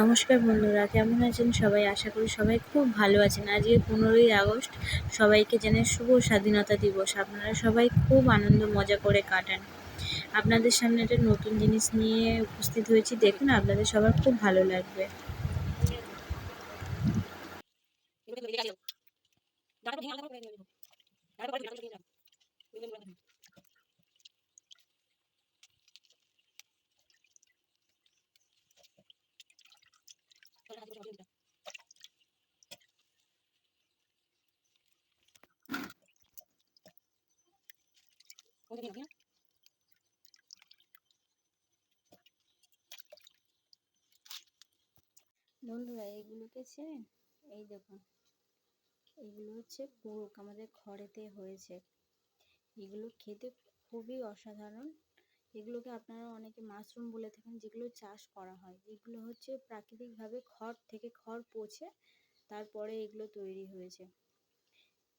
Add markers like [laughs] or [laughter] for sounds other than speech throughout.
নমস্কার বন্ধুরা, কেমন আছেন সবাই? আশা করি সবাই খুব ভালো আছেন। আজকে পনেরোই আগস্ট, সবাইকে জানাই শুভ স্বাধীনতা দিবস। আপনারা সবাই খুব আনন্দ, মজা করে কাটান। আপনাদের সামনে একটা নতুন জিনিস নিয়ে উপস্থিত হয়েছি। দেখুন, আপনাদের সবার খুব ভালো লাগবে। বন্ধুরা, এইগুলোকে চেনেন এই দেখুন এগুলো হচ্ছে পুরুক, আমাদের খড়েতে হয়েছে। এগুলো খেতে খুবই অসাধারণ। এগুলোকে আপনারা অনেকে মাশরুম বলে থাকেন, যেগুলো চাষ করা হয়। এগুলো হচ্ছে প্রাকৃতিকভাবে খড় থেকে খড় পচে তারপরে এগুলো তৈরি হয়েছে।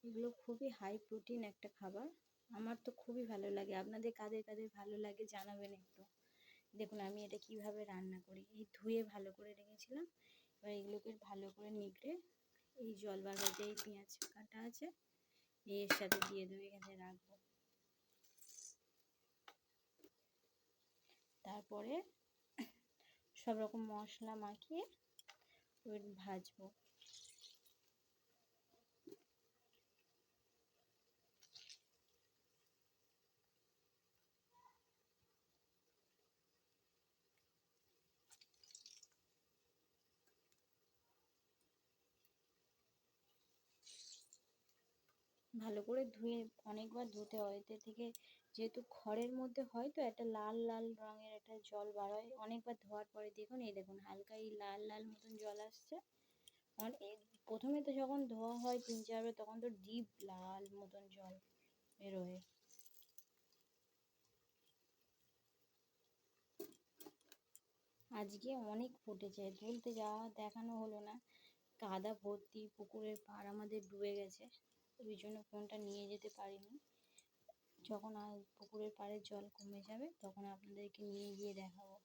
এগুলো খুবই হাই প্রোটিন একটা খাবার। আমার তো খুবই ভালো লাগে। আপনাদের কাদের কাদের ভালো লাগে জানাবেন একটু। দেখুন, আমি এটা কীভাবে রান্না করি। এই ধুয়ে ভালো করে রেখেছিলাম। এবার এগুলোকে ভালো করে নিগড়ে এই জল বার এই পেঁয়াজ কাটা আছে এর সাথে দিয়ে দেবো, এখানে রাখব। তারপরে সব রকম মশলা মাখিয়ে ভাজবো। ভালো করে ধুয়ে অনেকবার ধুতে হয়। এতে থেকে যেহেতু খড়ের মধ্যে হয় তো একটা লাল লাল রঙের একটা জল বার হয়। অনেকবার ধোয়ার পরে দেখুন, এই দেখুন হালকা এই লাল লাল মতন জল আসছে। প্রথমে তো যখন ধোয়া হয় তিন, চারবার তখন তো ডিপ লাল মতন জল বেরোয়। আজকে অনেক ফুটেছে তুলতে যাওয়া দেখানো হলো না। কাদা ভর্তি পুকুরের পাড় আমাদের ডুবে গেছে। ওই জন্য ফোনটা নিয়ে যেতে পারিনি। যখন পুকুরের পাড়ের জল কমে যাবে, তখন আপনাদেরকে নিয়ে গিয়ে দেখাবো।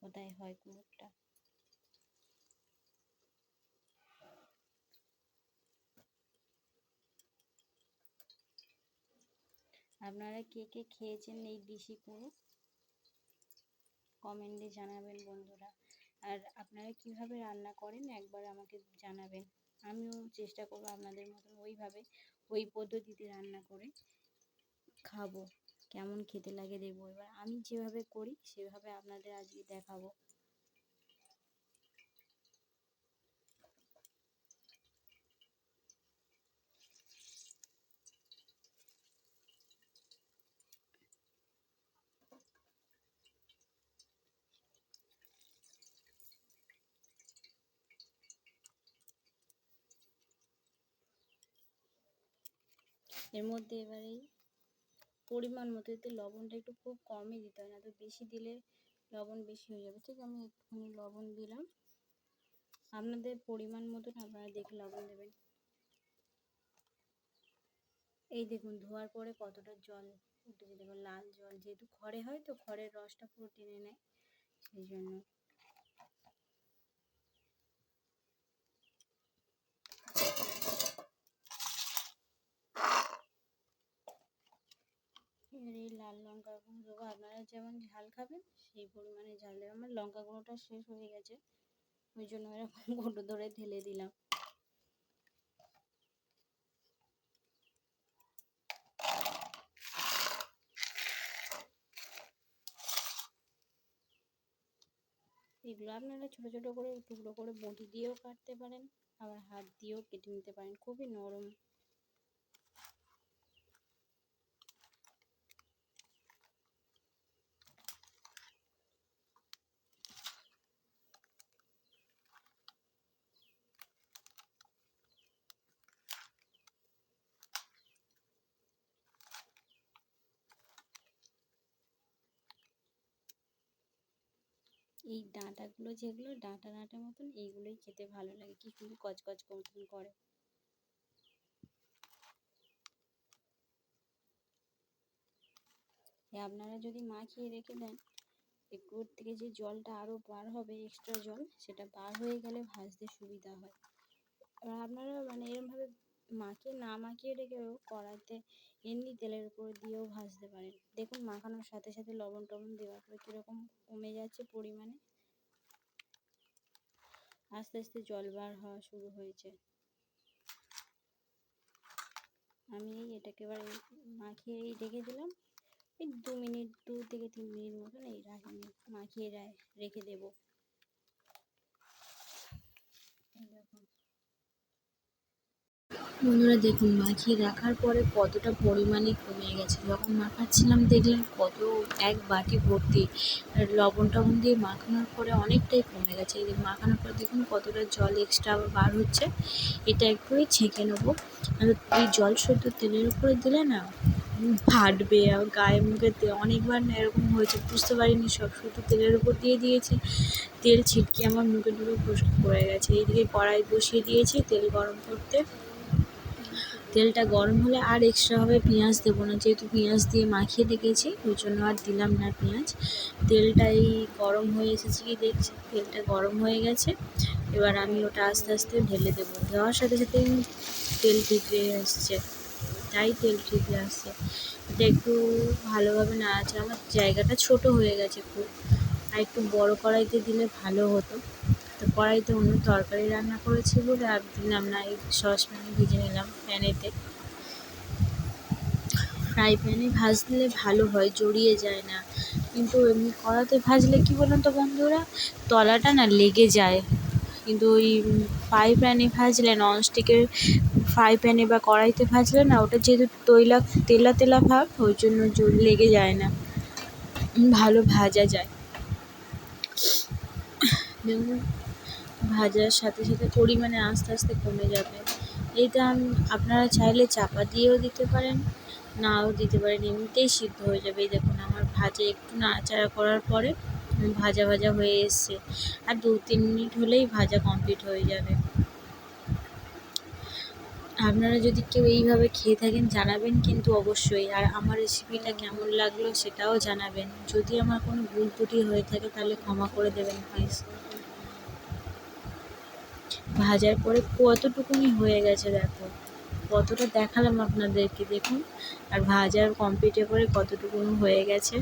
কোথায় হয় কুমিরটা আপনারা কে কে খেয়েছেন এই দিশি কুমড়ো কমেন্টে জানাবেন বন্ধুরা। আর আপনারা কীভাবে রান্না করেন একবার আমাকে জানাবেন। আমিও চেষ্টা করব আপনাদের মতন ওইভাবে ওই পদ্ধতিতে রান্না করে খাব। কেমন খেতে লাগে দেখব। এবার আমি যেভাবে করি, সেভাবে আপনাদের আজকে দেখাবো। এর মধ্যে এবারে পরিমাণ মতো এতে লবণটা একটু খুব কমই দিতে হয় না তো বেশি দিলে লবণ বেশি হয়ে যাবে। ঠিক আমি একটুখানি লবণ দিলাম। আপনাদের পরিমাণ মতন আপনারা দেখে লবণ দেবেন। এই দেখুন, ধোয়ার পরে কতটা জল উঠেছে। দেখুন, লাল জল যেহেতু খড়ে হয় তো খড়ের রসটা পুরো টেনে নেয়, সেই জন্য এবার এই লাল লঙ্কা গুঁড়ো দেবো আপনারা যেমন ঝাল খাবেন, সেই পরিমাণে ঝাল দেবেন। আমার লঙ্কা গুঁড়োটা শেষ হয়ে গেছে। ওই জন্য এরকম [laughs] গুঁড়ো ধরে ঢেলে দিলাম। এগুলো আপনারা ছোটো ছোটো করে টুকরো করে বঁটি দিয়েও কাটতে পারেন, আবার হাত দিয়েও কেটে নিতে পারেন। খুবই নরম। এই ডাঁটাগুলো যেগুলো, ডাঁটা ডাঁটা মতন এইগুলোই খেতে ভালো লাগে। কি খুবই কচকচ মতন করে। আপনারা যদি মাখিয়ে রেখে দেন একটুর থেকে যে জলটা আরও বার হবে এক্সট্রা জল, সেটা বার হয়ে গেলে ভাজতে সুবিধা হয়। এবার আপনারা মানে এরমভাবে মাখিয়ে না মাখিয়ে রেখেও কড়াইতে এমনি তেলের উপর দিয়েও ভাজতে পারেন। দেখুন, মাখানোর সাথে সাথে লবণ টবণ দেওয়ার পরে কীরকম কমে যাচ্ছে পরিমাণে। আস্তে আস্তে জল বার হওয়া শুরু হয়েছে। আমি এটাকে এবার মাখিয়ে রেখে দিলাম। এই দু মিনিট, দু থেকে তিন মিনিট মতন এই মাখিয়ে রেখে দেবো। বন্ধুরা, দেখুন, মাখিয়ে রাখার পরে কতটা পরিমাণে কমে গেছে। যখন মাখাচ্ছিলাম দেখলাম কত এক বাটি ভর্তি। লবণ টবণ দিয়ে মাখানোর পরে অনেকটাই কমে গেছে। এই মাখানোর পর দেখুন কতটা জল এক্সট্রা আবার বার হচ্ছে। এটা একটুই ছেঁকে নেব। এই জল শুদ্ধ তেলের উপরে দিলে না ফাটবে, আর গায়ে মুখে অনেকবার না এরকম হয়েছে, বুঝতে পারিনি সব। শুধু তেলের উপর দিয়ে দিয়েছি। তেল ছিটকে আমার মুখে ঢুকে পড়ে গেছে। এইদিকে কড়াই বসিয়ে দিয়েছি তেল গরম করতে। তেলটা গরম হলে আর এক্সট্রাভাবে পেঁয়াজ দেবো না। যেহেতু পেঁয়াজ দিয়ে মাখিয়ে রেখেছি ওই জন্য আর দিলাম না পেঁয়াজ। তেলটা এই গরম হয়ে এসেছে কি দেখছি? তেলটা গরম হয়ে গেছে। এবার আমি ওটা আস্তে আস্তে ঢেলে দেবো। দেওয়ার সাথে সাথে তেল ঠিকরে আসছে। তাই তেল ঠিকরে আসছে। এটা একটু ভালোভাবে না আছে আমার জায়গাটা ছোট হয়ে গেছে খুব। আর একটু বড় কড়াইতে দিলে ভালো হতো। কড়াইতে অন্য তরকারি রান্না করেছি বলে আর দিলাম না, এই সসপ্যানে ভেজে নিলাম প্যানেতে। ফ্রাই প্যানে ভাজলে ভালো হয়, জড়িয়ে যায় না। কিন্তু এমনি কড়াতে ভাজলে কী বলুন তো বন্ধুরা, তলাটা না লেগে যায়। কিন্তু ওই ফ্রাই প্যানে ভাজলে, ননস্টিকের ফ্রাই প্যানে বা কড়াইতে ভাজলে না, ওটা যেহেতু তৈলা, তেলা তেলা ভাব, ওই জন্য লেগে যায় না। ভালো ভাজা যায়। ভাজার সাথে সাথে পরিমাণে আস্তে আস্তে কমে যাবে। এইটা আপনারা চাইলে চাপা দিয়েও দিতে পারেন, নাও দিতে পারেন, এমনিতেই সিদ্ধ হয়ে যাবে। এই দেখুন, আমার ভাজা একটু নাড়াচাড়া করার পরে ভাজা ভাজা হয়ে এসছে। আর দু তিন মিনিট হলেই ভাজা কমপ্লিট হয়ে যাবে। আপনারা যদি কেউ এইভাবে খেয়ে থাকেন, জানাবেন কিন্তু অবশ্যই। আর আমার রেসিপিটা কেমন লাগল সেটাও জানাবেন। যদি আমার কোনো ভুল ত্রুটি হয়ে থাকে, তাহলে ক্ষমা করে দেবেন প্লিজ ভাজার পরে কতটুকুনি হয়ে গেছে দেখো। কতটা দেখালাম আপনাদেরকে, দেখুন। আর ভাজার কমপ্লিটের পরে কতটুকুনি হয়ে গেছে।